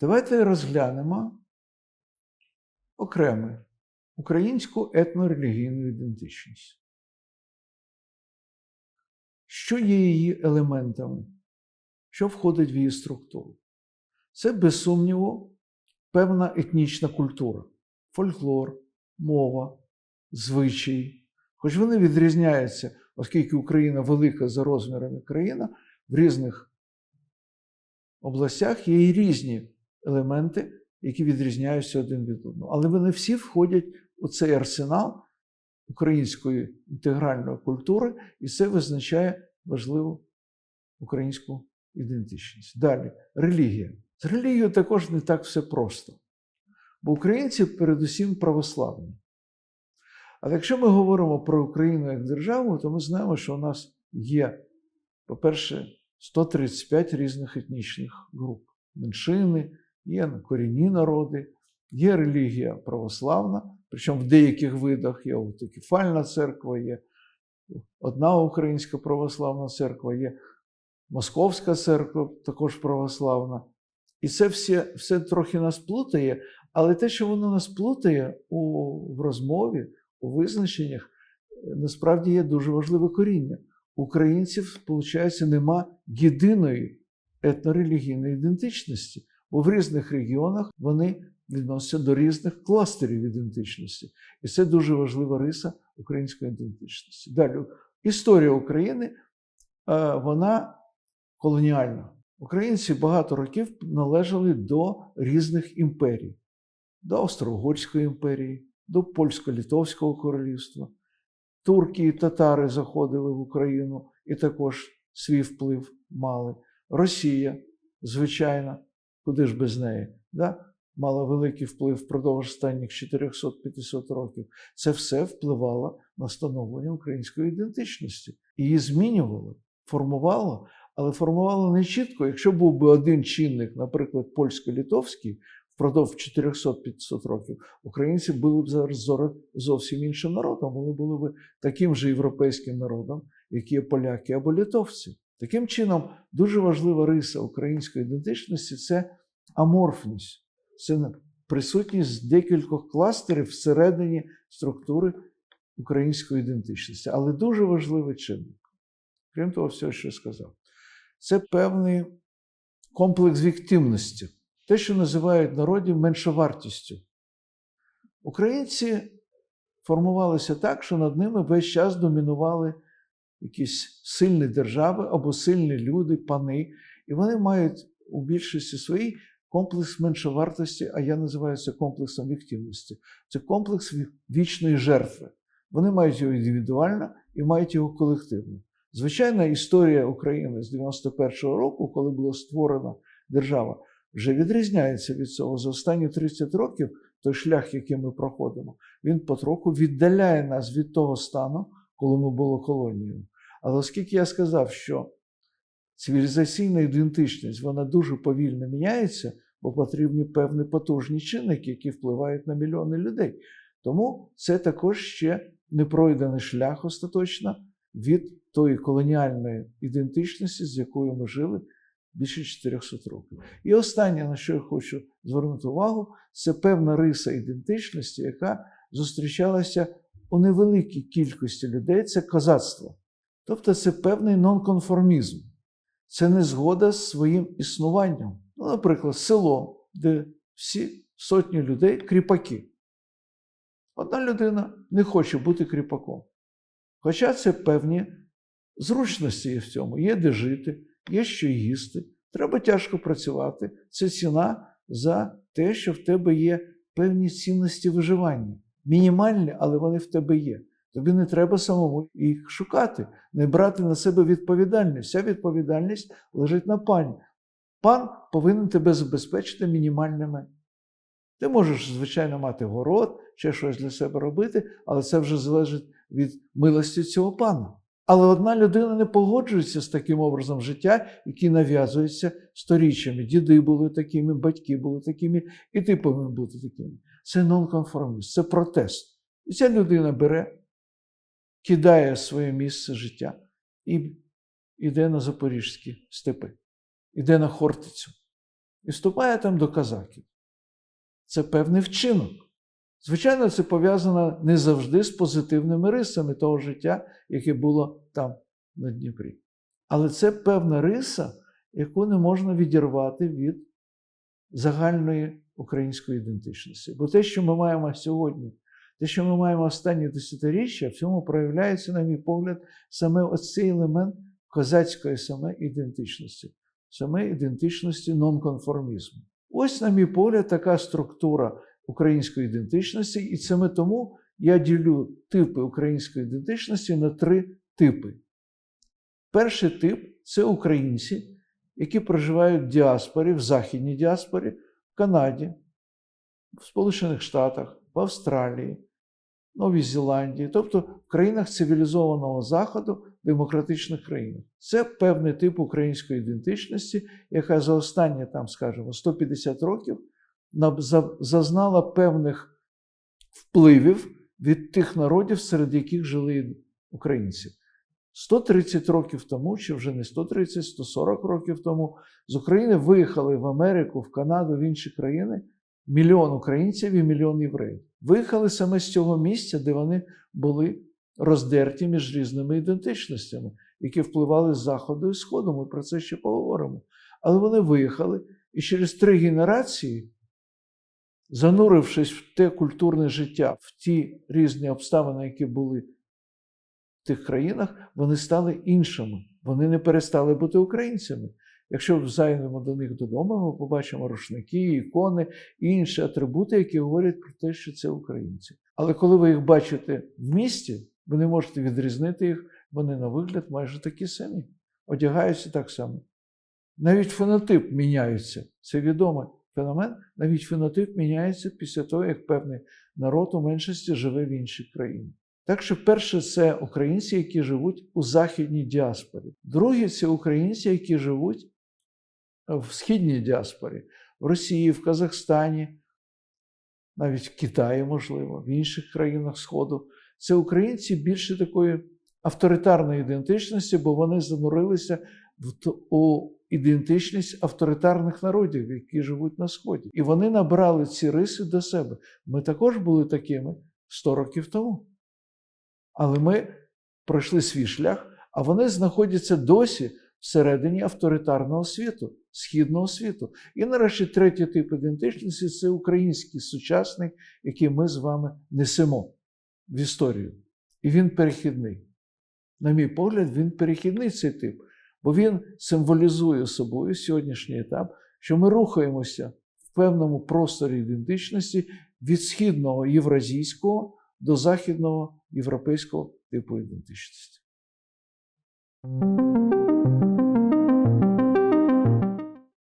Давайте розглянемо окремо українську етнорелігійну ідентичність. Що є її елементами? Що входить в її структуру? Це, без сумніву, певна етнічна культура, фольклор, мова, звичаї. Хоч вони відрізняються, оскільки Україна велика за розмірами країна, в різних областях є і різні елементи, які відрізняються один від одного. Але вони всі входять у цей арсенал української інтегральної культури, і це визначає важливу українську ідентичність. Далі, релігія. З релігією також не так все просто. Бо українці передусім православні. Але якщо ми говоримо про Україну як державу, то ми знаємо, що у нас є, по-перше, 135 різних етнічних груп, меншини, є корінні народи, є релігія православна, причому в деяких видах є автокефальна церква, є одна українська православна церква, є Московська церква, також православна. І це все, все трохи нас плутає, але те, що воно нас плутає у, в розмові, визначеннях, насправді є дуже важливе коріння. Українців, виходить, нема єдиної етнорелігійної ідентичності, бо в різних регіонах вони відносяться до різних кластерів ідентичності. І це дуже важлива риса української ідентичності. Далі, історія України е, вона колоніальна. Українці багато років належали до різних імперій, до Австро-Угорської імперії, до Польсько-Литовського королівства. Турки і татари заходили в Україну і також свій вплив мали. Росія, звичайно, куди ж без неї, да? мала великий вплив впродовж останніх 400-500 років. Це все впливало на становлення української ідентичності. Її змінювало, формувало, але формувало не чітко. Якщо був би один чинник, наприклад, польсько-литовський, впродовж 400-500 років українці були б зараз зовсім іншим народом. Вони були б таким же європейським народом, як є поляки або литовці. Таким чином, дуже важлива риса української ідентичності це аморфність, це присутність декількох кластерів всередині структури української ідентичності. Але дуже важливий чинник, крім того, всього, що я сказав, це певний комплекс віктивності те, що називають народів меншовартістю. Українці формувалися так, що над ними весь час домінували якісь сильні держави або сильні люди, пани, і вони мають у більшості своїй комплекс меншовартості, а я називаю це комплексом віктивності. Це комплекс вічної жертви. Вони мають його індивідуально і мають його колективно. Звичайна історія України з 91-го року, коли була створена держава, вже відрізняється від цього. За останні 30 років той шлях, який ми проходимо, він потроху віддаляє нас від того стану, коли ми були колонією. Але оскільки я сказав, що цивілізаційна ідентичність вона дуже повільно міняється, бо потрібні певні потужні чинники, які впливають на мільйони людей. Тому це також ще не пройдений шлях остаточно від тої колоніальної ідентичності, з якою ми жили більше 400 років. І останнє, на що я хочу звернути увагу, це певна риса ідентичності, яка зустрічалася у невеликій кількості людей це козацтво. Тобто це певний нонконформізм, це незгода з своїм існуванням. Ну, Наприклад, село, де всі сотні людей кріпаки. Одна людина не хоче бути кріпаком. Хоча це певні зручності є в цьому, є де жити, є що їсти. Треба тяжко працювати. Це ціна за те, що в тебе є певні цінності виживання. Мінімальні, але вони в тебе є. Тобі не треба самому їх шукати, не брати на себе відповідальність. Вся відповідальність лежить на пані. Пан повинен тебе забезпечити мінімальними. Ти можеш, звичайно, мати город, ще щось для себе робити, але це вже залежить від милості цього пана. Але одна людина не погоджується з таким образом життя, який нав'язується сторіччями. Діди були такими, батьки були такими, і ти повинен бути таким. Це нонконформіст, це протест. І ця людина бере, кидає своє місце життя і іде на запорізькі степи, іде на Хортицю і вступає там до казаків. Це певний вчинок. Звичайно, це пов'язано не завжди з позитивними рисами того життя, яке було там на Дніпрі. Але це певна риса, яку не можна відірвати від загальної української ідентичності. Бо те, що ми маємо сьогодні, те, що ми маємо останні десятиріччя, в цьому проявляється, на мій погляд, саме оцей елемент козацької саме ідентичності, саме ідентичності нонконформізму. Ось, на мій погляд, така структура української ідентичності, і саме тому я ділю типи української ідентичності на три типи. Перший тип це українці, які проживають в діаспорі, в західній діаспорі, в Канаді, в Сполучених Штатах, в Австралії, Новій Зеландії, тобто в країнах цивілізованого Заходу, демократичних країнах. Це певний тип української ідентичності, яка за останні, там, скажімо, 150 років зазнала певних впливів від тих народів, серед яких жили українці. 130 років тому, чи вже не 130, 140 років тому, з України виїхали в Америку, в Канаду, в інші країни мільйон українців і мільйон євреїв. Виїхали саме з цього місця, де вони були роздерті між різними ідентичностями, які впливали з заходу і сходу. Ми про це ще поговоримо. Але вони виїхали і через три генерації, занурившись в те культурне життя, в ті різні обставини, які були в тих країнах, вони стали іншими. Вони не перестали бути українцями. Якщо зайдемо до них додому, ми побачимо рушники, ікони і інші атрибути, які говорять про те, що це українці. Але коли ви їх бачите в місті, ви не можете відрізнити їх, вони на вигляд майже такі самі, одягаються так само. Навіть фенотип міняється. Це відомий феномен. Навіть фенотип міняється після того, як певний народ у меншості живе в іншій країні. Так що, перше, це українці, які живуть у західній діаспорі. Друге, це українці, які живуть в східній діаспорі, в Росії, в Казахстані, навіть в Китаї, можливо, в інших країнах Сходу. Це українці більше такої авторитарної ідентичності, бо вони занурилися в у ідентичність авторитарних народів, які живуть на Сході. І вони набрали ці риси до себе. Ми також були такими 100 років тому. Але ми пройшли свій шлях, а вони знаходяться досі всередині авторитарного світу, східного світу. І нарешті третій тип ідентичності це український сучасний, який ми з вами несемо в історію. І він перехідний. На мій погляд, він перехідний цей тип, бо він символізує собою сьогоднішній етап, що ми рухаємося в певному просторі ідентичності від східного євразійського до західного європейського типу ідентичності.